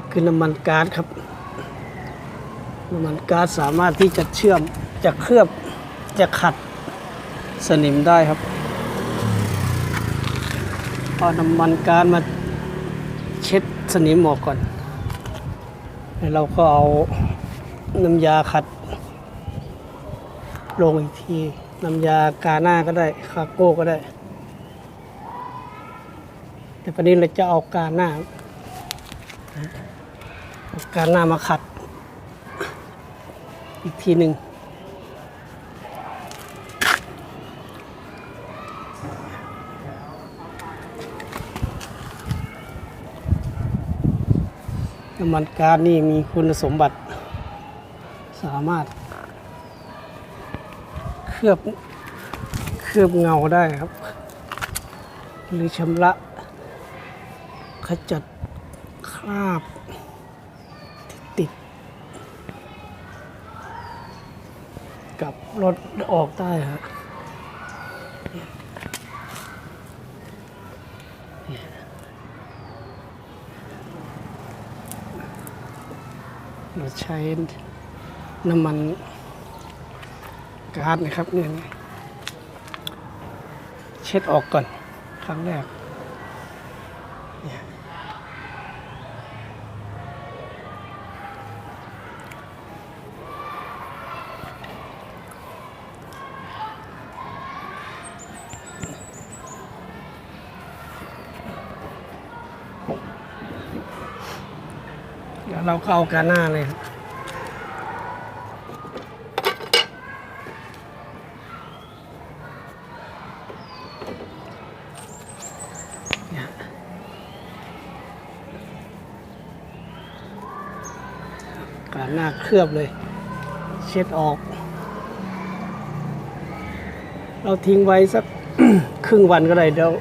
นี่คือน้ำมันก๊าซครับ น้ำมันก๊าซสามารถที่จะเชื่อมจะเคลือบจะขัดสนิมได้ครับเอาน้ำมันก๊าซมาเช็ดสนิมออกก่อน แล้วเราก็เอาน้ำยาขัด ลงอีกที น้ำยากาหน้าก็ได้ คาโก้ก็ได้ แต่ประเด็นเราจะเอากาหน้า เอากาหน้ามาขัด อีกทีหนึ่งน้ำมันกาซนี่มีคุณสมบัติ สามารถ เคลือบเคลือบเงาได้ครับ หรือชำระ ขจัดคราบที่ติด กับรถออกได้ครับเราใช้น้ำมันก๊าซนะครับเนี่ยนะเช็ดออกก่อน ครั้งแรก แล้วเราก็เอากาหน้าเลยครับการหน้าเคลือบเลย เช็ดออก เราทิ้งไว้สักครึ่งวันก็ได้เดี๋ยว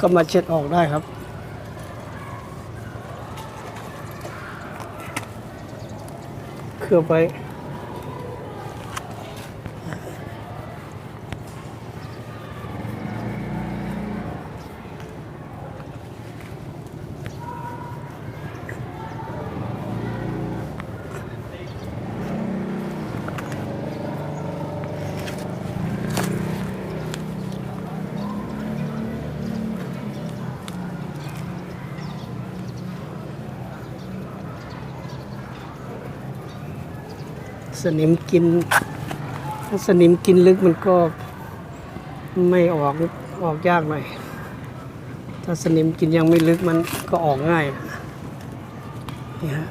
ก็มาเช็ดออกได้ครับ เค สนิมกิน ถ้าสนิมกินลึกมันก็ไม่ออกออกยากหน่อย ถ้าสนิมกินยังไม่ลึกมันก็ออกง่ายนี่ฮะ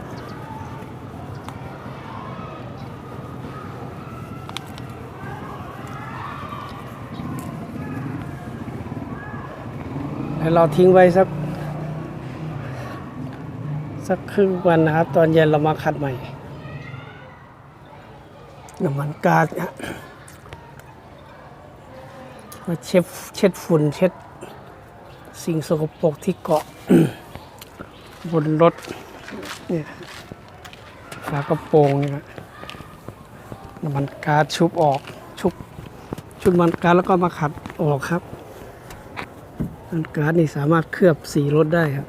แล้วเราทิ้งไว้สักสักครึ่งวันนะครับ ตอนเย็นเรามาขัดใหม่ น้ำมันก๊าซเนี่ยมาเช็ดเช็ดฝุ่นเช็ดสิ่งสกปรกที่เกาะบนรถเนี่ยฝากระโปรงเนี่ยน้ำมันก๊าซชุบออกชุบชุบน้ำมันก๊าซแล้วก็มาขัดออกครับน้ำมันก๊าซนี่สามารถเคลือบสีรถได้ครับ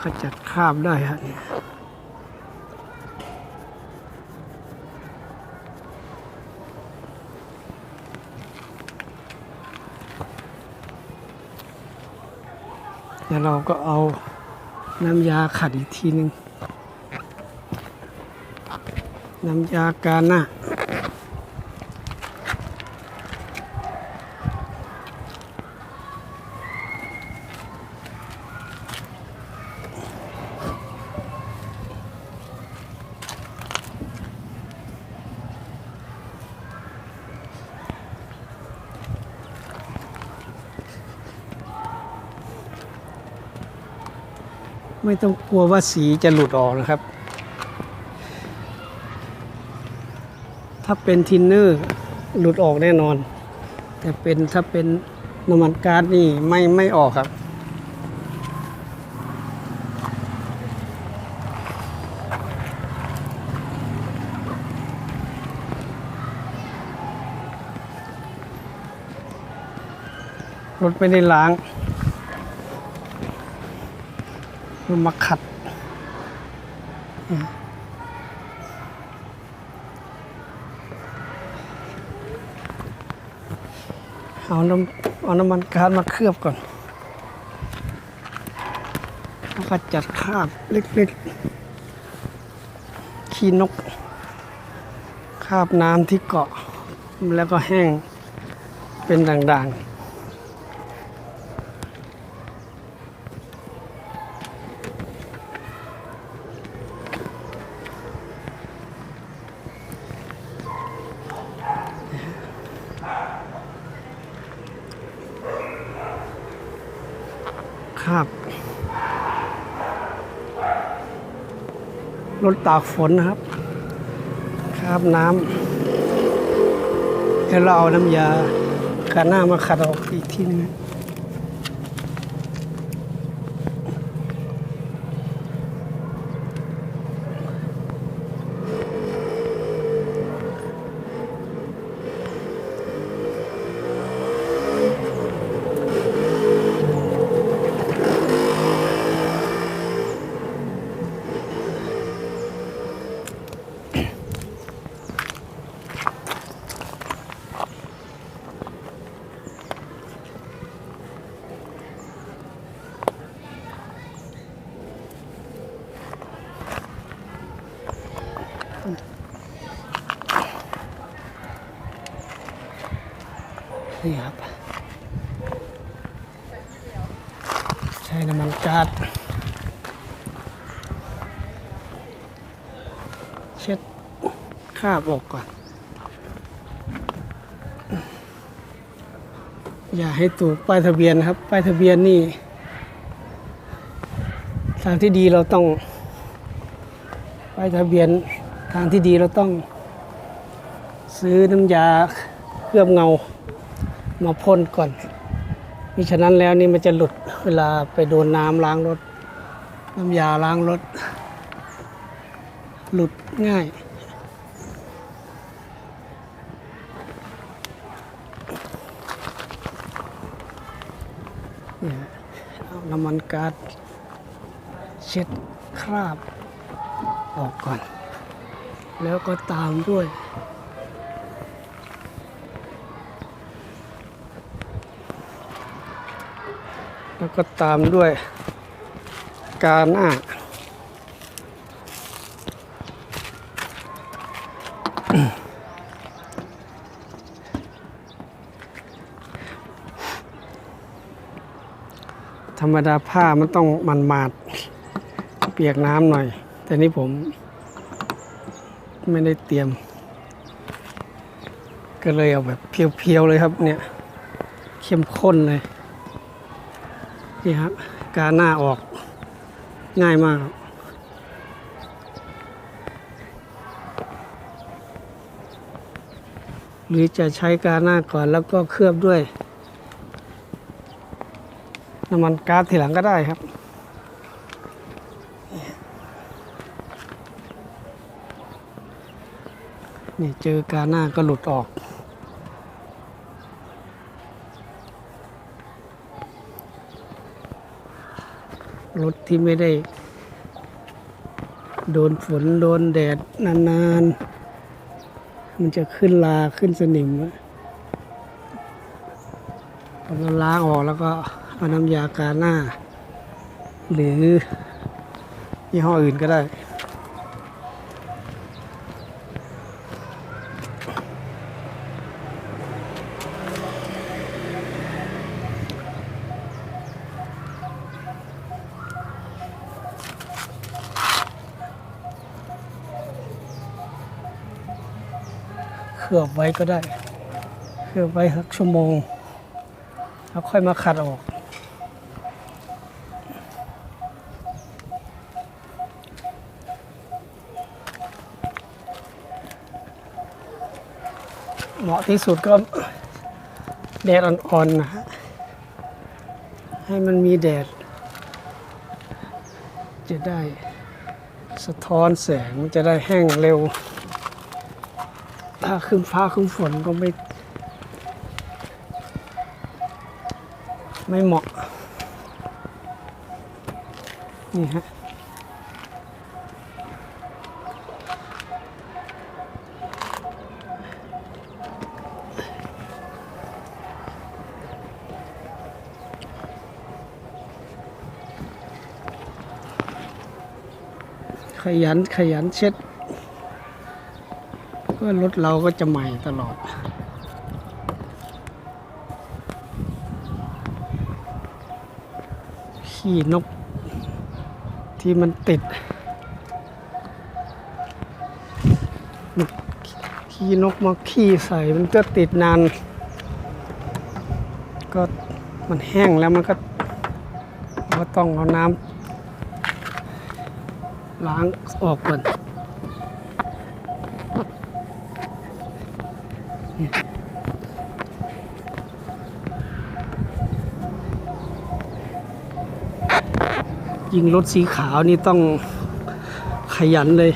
ขจัดคราบได้ครับ แล้วเราก็เอาน้ำยาขัดอีกทีหนึ่งน้ำยากาหน้า ไม่ต้องกลัวว่าสีจะหลุดออกนะครับ ถ้าเป็นทินเนอร์หลุดออกแน่นอน แต่เป็นถ้าเป็นน้ำมันก๊าซนี่ไม่ไม่ออกครับรถไม่ได้ล้าง มันมาขัดเอาน้ำเอาน้ำมันก๊าซมาเคลือบก่อน แล้วก็จัดคราบเล็กๆ ขี้นกคราบน้ำที่เกาะ แล้วก็แห้งเป็นด่างๆ คราบ รถตากฝนนะครับคราบน้ำแล้วเราเอาน้ำยาคาหน้ามาขัดออกอีกทีนึง ช้น้ำมันก๊าซเช็ดคราบออกก่อน อย่าให้ถูกป้ายทะเบียนนะครับ ป้ายทะเบียนนี่ ทางที่ดีเราต้อง ป้ายทะเบียนทางที่ดีเราต้อง ซื้อน้ำยาเคลือบเงามาพ่นก่อนมิฉะนั้นแล้วนี่มันจะหลุด เวลาไปโดนน้ำล้างรถ น้ำยาล้างรถ หลุดง่ายเอาน้ำมันก๊าซเช็ดคราบออกก่อน แล้วก็ตามด้วย แล้วก็ตามด้วยกาหน้า ธรรมดาผ้ามันต้องมันมาด เปียกน้ำหน่อย แต่นี่ผมไม่ได้เตรียม ก็เลยเอาแบบเพียวๆเลยครับเนี่ย เข้มข้นเลย นี่ครับ การหน้าออกง่ายมากหรือจะใช้การหน้าก่อนแล้วก็เคลือบด้วยน้ำมันก๊าซทีหลังก็ได้ครับ นี่เจอการหน้าก็หลุดออก รถที่ไม่ได้ โดนฝนโดนแดดนานๆ มันจะขึ้นลาขึ้นสนิมอะเราก็ล้างออกแล้วก็เอาน้ำยากาหน้า หรือยี่ห้ออื่นก็ได้ ลือบไว้ก็ได้ เคลือบไว้สักชั่วโมง แล้วค่อยมาขัดออก เหมาะที่สุดก็แดดอ่อนๆนะฮะ ให้มันมีแดด จะได้สะท้อนแสงมันจะได้แห้งเร็ว ถ้าขึ้นฟ้าขึ้นฝนก็ไม่ ไม่เหมาะ นี่ฮะขยันขยันเช็ดื่อรถเราก็จะใหม่ตลอด ขี้นกที่มันติด ขี้นกมาขี้ใส่มันก็ติดนาน ก็มันแห้งแล้วมันก็ก็ต้องเอาน้ำล้างออกก่อน ยิงรถสีขาวนี่ต้องขยันเลย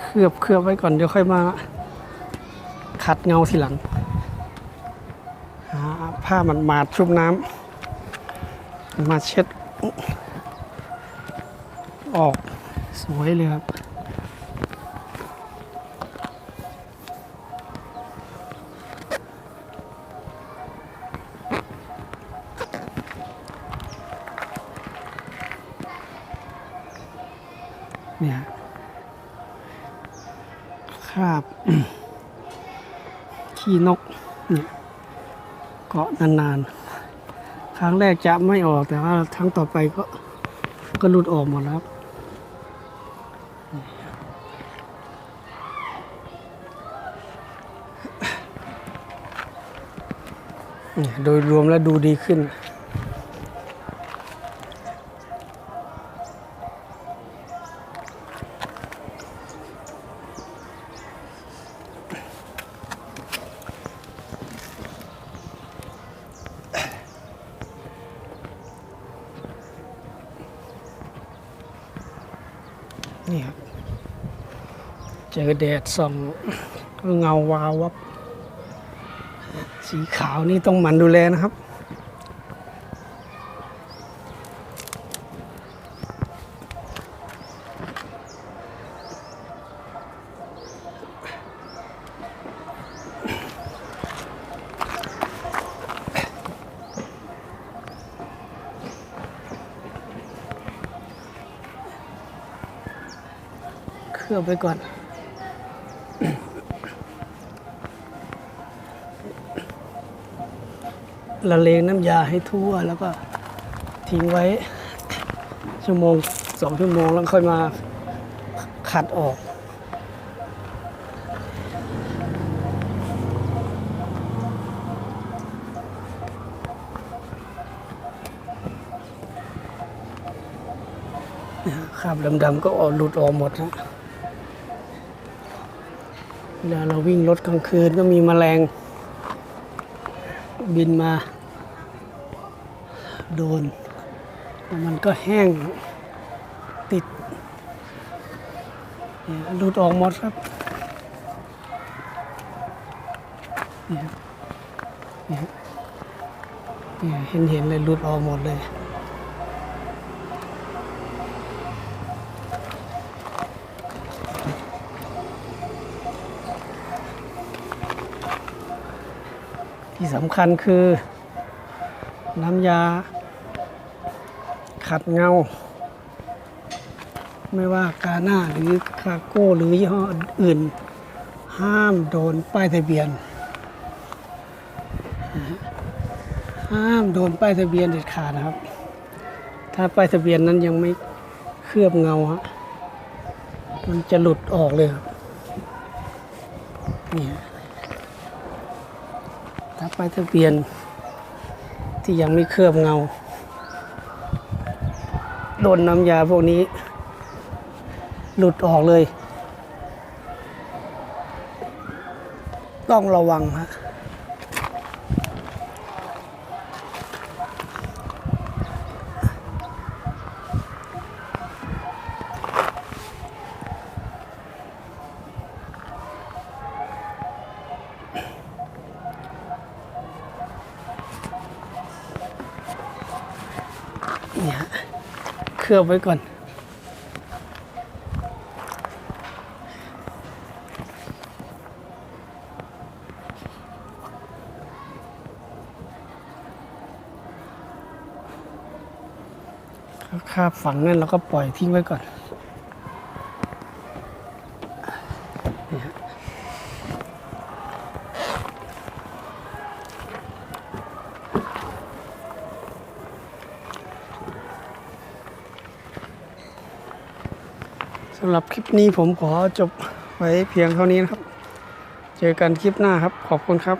เคลือบเคลือบไว้ก่อนเดี๋ยวค่อยมาขัดเงาทีหลังหาผ้ามันมาดชุบน้ำมาเช็ดออก สวยเลยครับ เนี่ยคราบขี้นกเนี่ยเกาะนานๆ ครั้งแรกจะไม่ออกแต่ว่าครั้งต่อไปก็ก็หลุดออกหมดแล้วครับเนี่ย โดยรวมแล้วดูดีขึ้น นี่ครับ เจอแดดส่องเงาวาววับ สีขาวนี่ต้องหมั่นดูแลนะครับ เคลือบไปก่อน ละเลงน้ำยาให้ทั่วแล้วก็ทิ้งไว้ชั่วโมงสองชั่วโมงแล้วค่อยมาขัดออก คราบดำๆก็ออกหลุดออกหมดนะเวลาเราวิ่งรถกลางคืนก็มีแมลง บินมาโดนแล้วมันก็แห้งติดเนี่ยหลุดออกหมดครับเนี่เนี่ยเนี่ยเห็นเห็นเลยหลุดออกหมดเลย ที่สำคัญคือ น้ำยา ขัดเงา ไม่ว่ากาหน้าหรือคาโก้หรือยี่ห้ออื่น ห้ามโดนป้ายทะเบียน ห้ามโดนป้ายทะเบียนเด็ดขาดนะครับ ถ้าป้ายทะเบียนนั้นยังไม่เคลือบเงาฮะมันจะหลุดออกเลยครับนี่ ฮะถ้าป้ายทะเบียน ที่ยังไม่เคลือบเงา โดนน้ำยาพวกนี้ หลุดออกเลย ต้องระวังฮะ เนี่ยฮะเค ลือบไว้ก่อน คาบฝังนั่นแล้วก็ปล่อยทิ้งไว้ก่อน รับคลิปนี้ผมขอจบไว้เพียงเท่านี้นะครับ เจอกันคลิปหน้าครับ ขอบคุณครับ